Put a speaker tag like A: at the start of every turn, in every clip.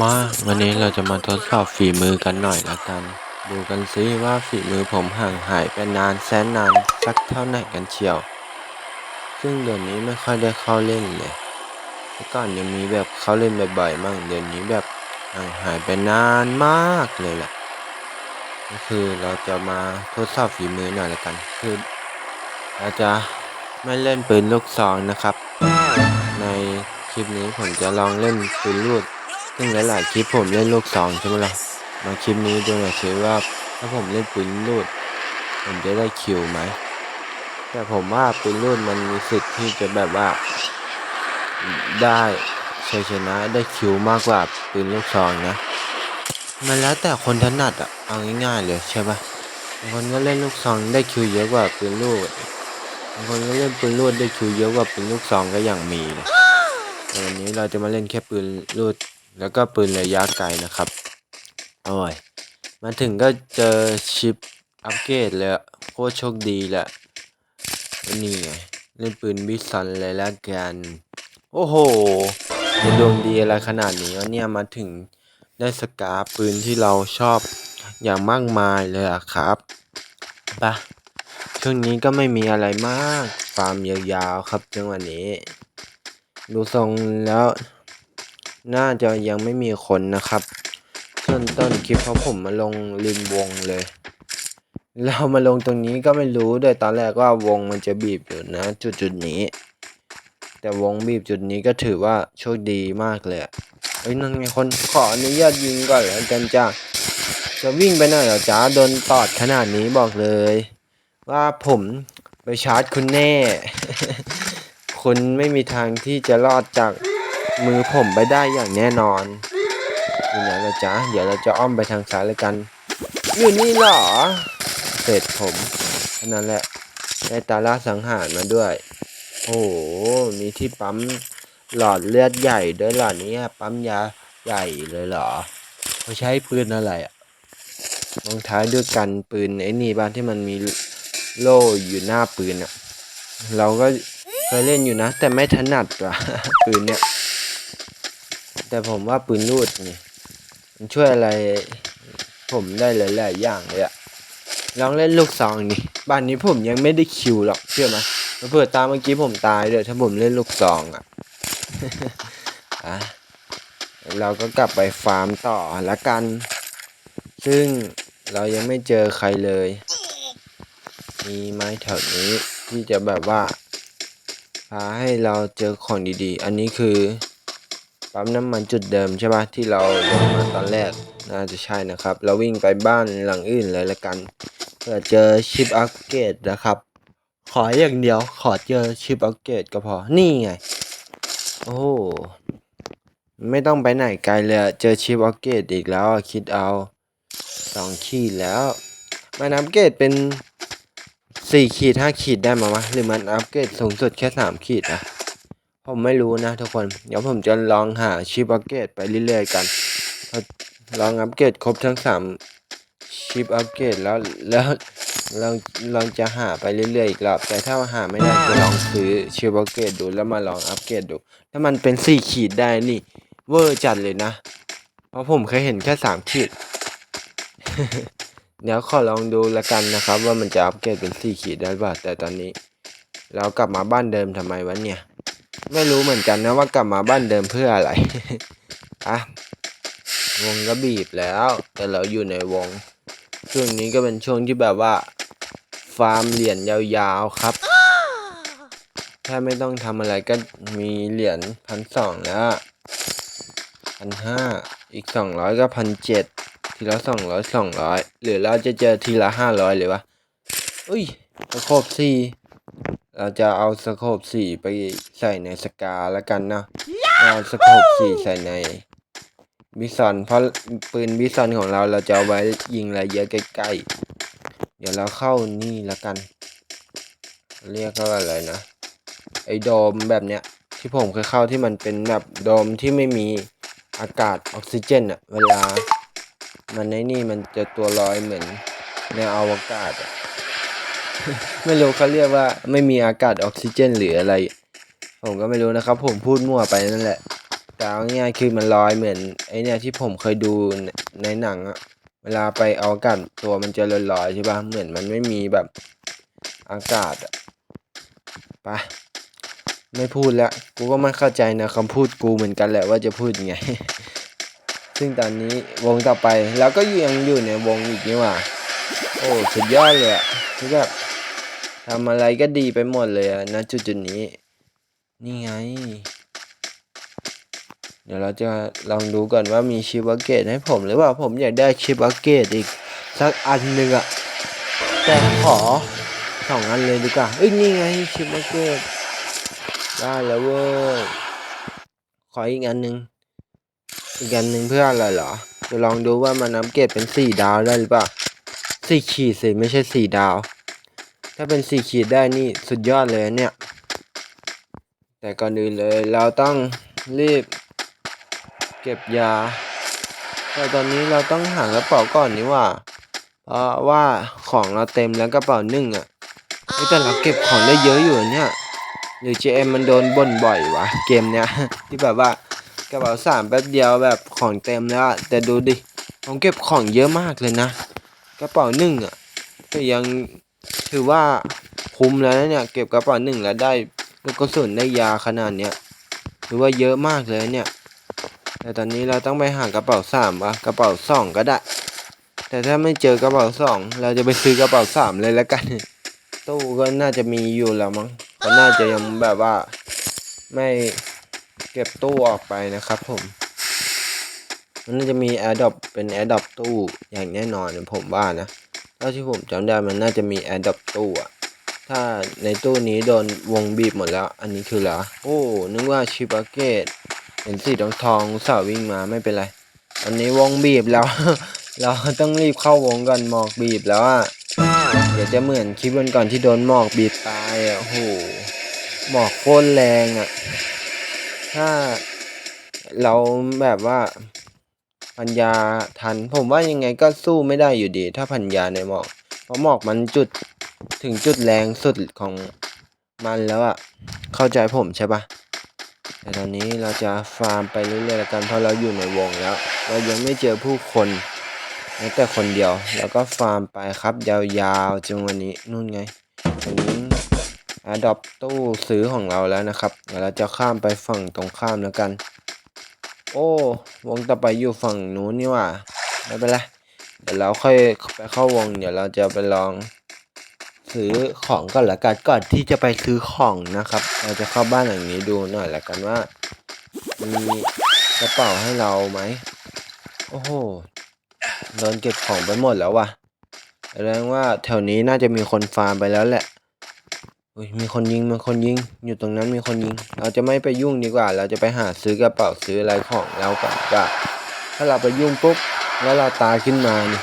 A: มาวันนี้เราจะมาทดสอบฝีมือกันหน่อยละกัน ดูกันซิว่าฝีมือผมห่างหายไปนานแสนนานสักเท่าไหร่กันเชียว ซึ่งเดี๋ยวนี้ไม่ค่อยได้เข้าเล่นเลยก่อนยังมีแบบเข้าเล่นบ่อยๆมั่งเดี๋ยวนี้แบบห่างหายไปนานมากเลยแหละก็คือเราจะมาทดสอบฝีมือหน่อยละกัน คือเราจะไม่เล่นปืนลูกซองนะครับ ในคลิปนี้ผมจะลองเล่นปืนลูด ซึ่งหลายๆคลิปผมเล่นลูกซองใช่ไหมล่ะมาคลิปนี้ดูหน่อยสิว่าถ้าผมเล่นปืนลูด ผมจะได้คิวไหม แต่ผมว่าปืนลูดมันมีสิทธิ์ที่จะแบบว่า ได้ชัยชนะได้คิวมากกว่าปืนลูกซองนะ มันแล้วแต่คนถนัดอะเอาง่ายๆเลยใช่ปะบางคนก็เล่นลูกซองได้คิวเยอะกว่าปืนลูดบางคนก็เล่นปืนลูดได้คิวเยอะกว่าปืนลูกซองก็อย่างมีเลยแต่วันนี้เราจะมาเล่นแค่ปืนลูด แล้วก็ปืนระยะไกลนะครับโอ้ยมาถึงก็เจอชิปอัปเกรดเลยโคตรโชคดีแหละนี่ไงเล่นปืนบิสันเลยละกันโอ้โหจะดวงดีอะไรขนาดนี้วะเนี่ยมาถึงได้สกาปืนที่เราชอบอย่างมากมายเลยอะครับปะช่วงนี้ก็ไม่มีอะไรมาก ฟาร์มยาวๆครับจังหวะนี้ ดูทรงแล้ว น่าจะยังไม่มีคนนะครับส่วนต้นคลิปเพราะผมมาลงริมวงเลย เรามาลงตรงนี้ก็ไม่รู้ด้วยตอนแรกว่าวงมันจะบีบอยู่นะ จุดจุดนี้ แต่วงบีบจุดนี้ก็ถือว่าโชคดีมากเลยเอ้ยนั่นไงคนขออนุญาตยิงก่อนแล้วกันจ้าจะวิ่งไปไหนเหรอจ้าโดนตอดขนาดนี้บอกเลย ว่าผมไปชาร์จคุณแน่ คุณไม่มีทางที่จะรอดจาก มือผมไปได้อย่างแน่นอนอยู่ไหนล่ะจ๊ะเดี๋ยวเราจะอ้อมไปทางซ้ายแล้วกัน อยู่นี่เหรอ เสร็จผมแค่นั้นแหละได้ตาล่าสังหารมาด้วย โอ้โห มีที่ปั๊มหลอดเลือดใหญ่ด้วยหรอเนี่ยปั๊มยาใหญ่เลยเหรอเขาใช้ปืนอะไรอะลงท้ายด้วยกันปืนไอ้นี่บ้านที่มันมีโล่อยู่หน้าปืนอะเราก็เคยเล่นอยู่นะ แต่ไม่ถนัดว่ะปืนเนี่ย แต่ผมว่าปืนลูดนี่มันช่วยอะไรผมได้หลายๆอย่างเลยอะลองเล่นลูกซองนี่บ้านนี้ผมยังไม่ได้คิวหรอกเชื่อไหมเผื่อตาเมื่อกี้ผมตายเลยถ้าผมเล่นลูกซองอะอะเราก็กลับไปฟาร์มต่อละกัน ซึ่งเรายังไม่เจอใครเลย มีไหมแถวนี้ที่จะแบบว่าพาให้เราเจอของดีๆ อันนี้คือ ปั๊มน้ำมันจุดเดิมใช่ปะที่เราลงมาตอนแรกน่าจะใช่นะครับ เราวิ่งไปบ้านหลังอื่นเลยละกันเพื่อเจอชิปอัปเกรดนะครับ ขออย่างเดียวขอเจอชิปอัปเกรดก็พอนี่ไง โอ้ไม่ต้องไปไหนไกลเลยเจอชิปอัปเกรดอีกแล้วคิดเอาสองขีดแล้ว มันอัปเกรดเป็นสี่ขีดห้าขีดได้มาวะหรือมันอัปเกรดสูงสุดแค่สามขีดนะ ผมไม่รู้นะทุกคน เดี๋ยวผมจะลองหาชิปอัปเกรดไปเรื่อยๆกันพอลองอัปเกรดครบทั้งสามชิปอัปเกรดแล้วแล้วลองลองจะหาไปเรื่อยๆอีกรอบแต่ถ้าหาไม่ได้จะลองซื้อชิปอัปเกรดดูแล้วมาลองอัปเกรดดู ถ้ามันเป็นสี่ขีดได้นี่ เวอร์จัดเลยนะ เพราะผมเคยเห็นแค่สามขีดเดี๋ยวขอลองดูละกันนะครับ ว่ามันจะอัปเกรดเป็นสี่ขีดได้ป่ะแต่ตอนนี้ เรากลับมาบ้านเดิมทำไมวะเนี่ย ไม่รู้เหมือนกันนะว่ากลับมาบ้านเดิมเพื่ออะไร อะ วงก็บีบแล้ว แต่เราอยู่ในวง ช่วงนี้ก็เป็นช่วงที่แบบว่า ฟาร์มเหรียญยาวๆครับ ถ้าไม่ต้องทำอะไรก็มีเหรียญพันสองแล้วพันห้าอีกสองร้อยก็พันเจ็ดทีละสองร้อยสองร้อยหรือเราจะเจอทีละห้าร้อยเลยวะ อุ้ยสโคบสี่ เราจะเอาสโคบสี่ไปใส่ในสกาแล้วกันนะเอาสโคบสี่ใส่ในบิซอนเพราะปืนบิซอนของเราเราจะเอาไว้ยิงระยะใกล้ๆ เดี๋ยวเราเข้านี่แล้วกัน เรียกว่าอะไรนะ ไอ้โดมแบบเนี้ย ที่ผมเคยเข้าที่มันเป็นแบบโดมที่ไม่มีอากาศออกซิเจนอะเวลา มันในนี่มันจะตัวลอยเหมือนในอวกาศอะ ไม่รู้เขาเรียกว่าไม่มีอากาศออกซิเจนหรืออะไร ผมก็ไม่รู้นะครับ ผมพูดมั่วไปนั่นแหละ แต่เอาง่ายคือมันลอยเหมือนไอเนี่ยที่ผมเคยดูในหนังอะเวลาไปอวกาศตัวมันจะลอยๆใช่ปะเหมือนมันไม่มีแบบอากาศอะไปไม่พูดแล้วกูก็ไม่เข้าใจนะคำพูดกูเหมือนกันแหละว่าจะพูดยังไง ซึ่งตอนนี้วงต่อไปเราก็ยังอยู่ในวงอีกนี่หว่า โอ้สุดยอดเลยอะคือแบบ ทำอะไรก็ดีไปหมดเลยอะณจุดจุดนี้ นี่ไง เดี๋ยวเราจะลองดูก่อนว่ามีชิปอัปเกรดให้ผมหรือเปล่าผมอยากได้ชิปอัปเกรดอีก สักอันหนึ่งอะแต่ขอสองอันเลยดีกว่าเอ้ยนี่ไงชิปอัปเกรดได้แล้วเว้ยขออีกอันหนึ่งอีกอันหนึ่งเพื่ออะไรเหรอจะลองดูว่ามันอัปเกรดเป็นสี่ดาวได้หรือเปล่าสี่ขีดสิไม่ใช่สี่ดาว ถ้าเป็นสี่ขีดได้นี่สุดยอดเลยเนี่ย แต่ก่อนอื่นเลยเราต้องรีบ เก็บยา แต่ตอนนี้เราต้องหากระเป๋าก่อนนี่ว่า เพราะว่าของเราเต็มแล้วกระเป๋าหนึ่งอะ่ะเฮ้ยแต่เราเก็บของได้เยอะอยู่เนี่ยหรือ JM มันโดนบ่นบ่อยวะเกมเนี้ย ที่แบบว่ากระเป๋าสามแป๊บเดียวแบบของเต็มแล้วแต่ดูดิผมเก็บของเยอะมากเลยนะ กระเป๋าหนึ่งอะก็ยัง ถือว่าคุ้มแล้วนะเนี่ย เก็บกระเป๋าหนึ่งแล้วได้ลูกกระสุนได้ยาขนาดเนี้ยถือว่าเยอะมากเลยเนี่ย แต่ตอนนี้เราต้องไปหากระเป๋าสามวะกระเป๋าสองก็ได้ แต่ถ้าไม่เจอกระเป๋าสองเราจะไปซื้อกระเป๋าสามเลยแล้วกัน ตู้ก็น่าจะมีอยู่แล้วมั้งก็น่าจะยังแบบว่า ไม่เก็บตู้ออกไปนะครับผมมันจะมี a อ r d r o p เป็น a อ r d r o p ตู้อย่างแน่นอนผมว่านะ เท่าที่ผมจำได้มันน่าจะมี a อ r d r o p ตู้อะถ้าในตู้นี้โดนวงบีบหมดแล้ว อันนี้คือเหรอ โอ้ นึกว่าชิปาเกตเห็นสีทองทองๆอุตสาววิ่งมาไม่เป็นไร อันนี้วงบีบแล้ว เราต้องรีบเข้าวงก่อนหมอกบีบแล้วอะเดี๋ยวจะเหมือนคลิปวันก่อนที่โดนหมอกบีบตายอะโอ้โหหมอกโคตรแรงอะ ถ้าเราแบบว่า ปัญญาทัน ผมว่ายังไงก็สู้ไม่ได้อยู่ดี ถ้าปัญญาในหมอก เพราะหมอกมันจุดถึงจุดแรงสุดของมันแล้วอะเข้าใจผมใช่ปะแต่ตอนนี้เราจะฟาร์มไปเรื่อยๆแล้วกันเพราะเราอยู่ในวงแล้ว เรายังไม่เจอผู้คนแม้แต่คนเดียว แล้วก็ฟาร์มไปครับยาวๆจนวันนี้นู่นไงวันนี้อดอปตู้ซื้อของเราแล้วนะครับ เดี๋ยวเราจะข้ามไปฝั่งตรงข้ามแล้วกัน โอ้ วงต่อไปอยู่ฝั่งนู้นนี่ว่าไม่เป็นไรเดี๋ยวเราค่อยไปเข้าวง เดี๋ยวเราจะไปลองซื้อของก่อนละกันก่อนที่จะไปซื้อของนะครับ เราจะเข้าบ้านหลังนี้ดูหน่อยละกันว่า มีกระเป๋าให้เราไหมโอ้โหโดนเก็บของไปหมดแล้วว่ะแสดงว่าแถวนี้น่าจะมีคนฟาร์มไปแล้วแหละ อุ้ยมีคนยิงมีคนยิง อยู่ตรงนั้นมีคนยิง เราจะไม่ไปยุ่งดีกว่า เราจะไปหาซื้อกระเป๋าซื้ออะไรของเราก่อนกว่าถ้าเราไปยุ่งปุ๊บแล้วเราตายขึ้นมานี่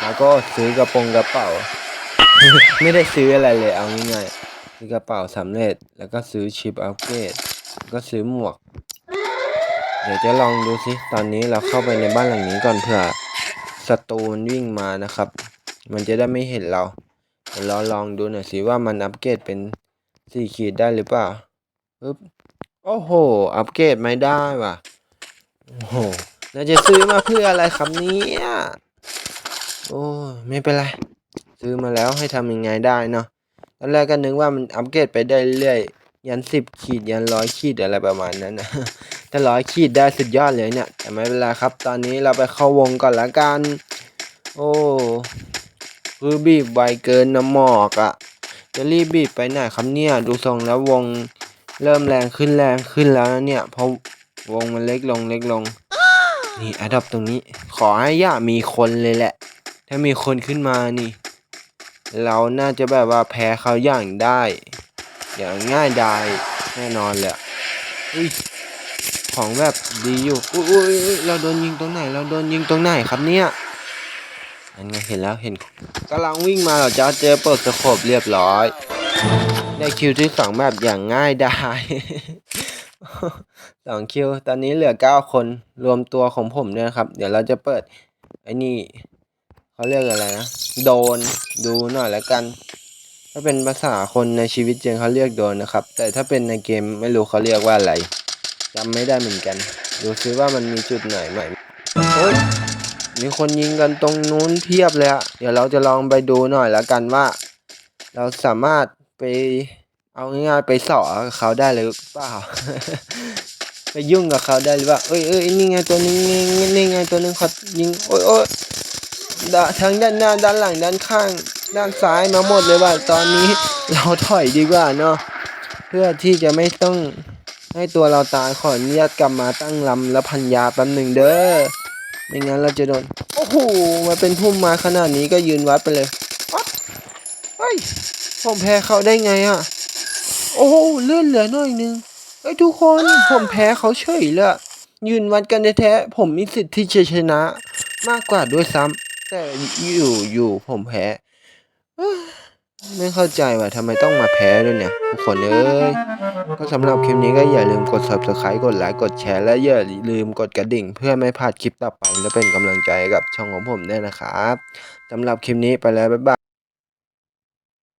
A: เราก็ซื้อกระโปรงกระเป๋า ไม่ได้ซื้ออะไรเลยเอาง่ายๆซื้อกระเป๋าสำเร็จ แล้วก็ซื้อชิปอัปเกรดแล้วก็ซื้อหมวก เดี๋ยวจะลองดูสิตอนนี้เราเข้าไปในบ้านหลังนี้ก่อนเผื่อศัตรูมันวิ่งมานะครับ มันจะได้ไม่เห็นเรา เราลองดูหน่อยสิว่ามันอัปเกรดเป็นสี่ขีดได้หรือเปล่าปึ๊บโอ้โห อัปเกรดไม่ได้ว่ะ โอ้โหเราจะซื้อมาเพื่ออะไรครับเนี่ยโอ้ไม่เป็นไร ซื้อมาแล้วให้ทำยังไงได้เนาะตอนแรกก็นึกว่ามันอัปเกรดไปได้เรื่อยยันสิบขีดยันร้อยขีดอะไรประมาณนั้นนะถ้าร้อยขีดได้สุดยอดเลยเนี่ย แต่ไม่เป็นไรครับ ตอนนี้เราไปเข้าวงก่อนละกัน โอ้ คือบีบไวเกินนะหมอกอะ่ะ จะรีบบีบไปไหนครับเนี่ย ดูทรงแล้ววงเริ่มแรงขึ้นแรงขึ้นแล้วนะเนี่ยเพราะวงมันเล็กลงเล็กลง นี่อัดับตรงนี้ ขอให้ย่ามีคนเลยแหละ ถ้ามีคนขึ้นมานี่ เราน่าจะแบบว่าแพ้เขาอย่างได้ อย่างง่ายดายแน่นอนเลยอะอุ้ยของแบบดีอยู่อุ้ยเราโดนยิงตรงไหน เราโดนยิงตรงไหนครับเนี่ย นั่นไงเห็นแล้วเห็นกำลังวิ่งมาเราจะเจอเปิดสโคบเรียบร้อย ได้คิวที่สองแบบอย่างง่ายดายสองคิว ตอนนี้เหลือเก้าคนรวมตัวของผมด้วยครับ เดี๋ยวเราจะเปิดไอ้นี่เขาเรียกอะไรนะ โดนดูหน่อยแล้วกัน ถ้าเป็นภาษาคนในชีวิตจริงเขาเรียกโดนนะครับ แต่ถ้าเป็นในเกมไม่รู้เขาเรียกว่าอะไรจำไม่ได้เหมือนกัน ดูซิว่ามันมีจุดไหนใหม่เฮ้ย มีคนยิงกันตรงนู้นเพียบเลยอะเดี๋ยวเราจะลองไปดูหน่อยละกันว่า เราสามารถไปเอาง่ายๆไปสอเขาได้เลยหรือเปล่า ไปยุ่งกับเขาได้หรือเปล่าเอ้ยเอ้ยนี่ไงตัวนี้นี่ไงตัวนึงเขายิงโอ้ยโอ้ยดาทั้งด้านหน้าด้านหลังด้านข้าง ด้านซ้ายมาหมดเลยว่ะตอนนี้เราถอยดีกว่าเนาะเพื่อที่จะไม่ต้องให้ตัวเราตายขออนุญาตกลับมาตั้งลำแล้วพันยาแป๊บหนึ่งเด้อ ไม่งั้นเราจะโดน โอ้โห มาเป็นพุ่มไมาขนาดนี้ก็ยืนวัดไปเลยอ๊ะเฮ้ย ผมแพ้เขาได้ไงอะ โอ้โหเลื่อนเหลือหน่อยนึงเอ้ยทุกคน ผมแพ้เขาเฉยเลยอะยืนวัดกันแท้ๆผมมีสิทธิ์ที่จะชนะ มากกว่าด้วยซ้ำแต่อยู่อยู่ผมแพ้เอ้อ ไม่เข้าใจว่าทำไมต้องมาแพ้ด้วยเนี่ย ทุกคนเอ้ย ก็สำหรับคลิปนี้ก็อย่าลืมกด subscribe กดไลค์ กดแชร์ และอย่าลืมกดกระดิ่ง เพื่อไม่พลาดคลิปต่อไป และเป็นกำลังใจกับช่องของผมด้วยนะครับสำหรับคลิปนี้ไปแล้ว บ๊ายบาย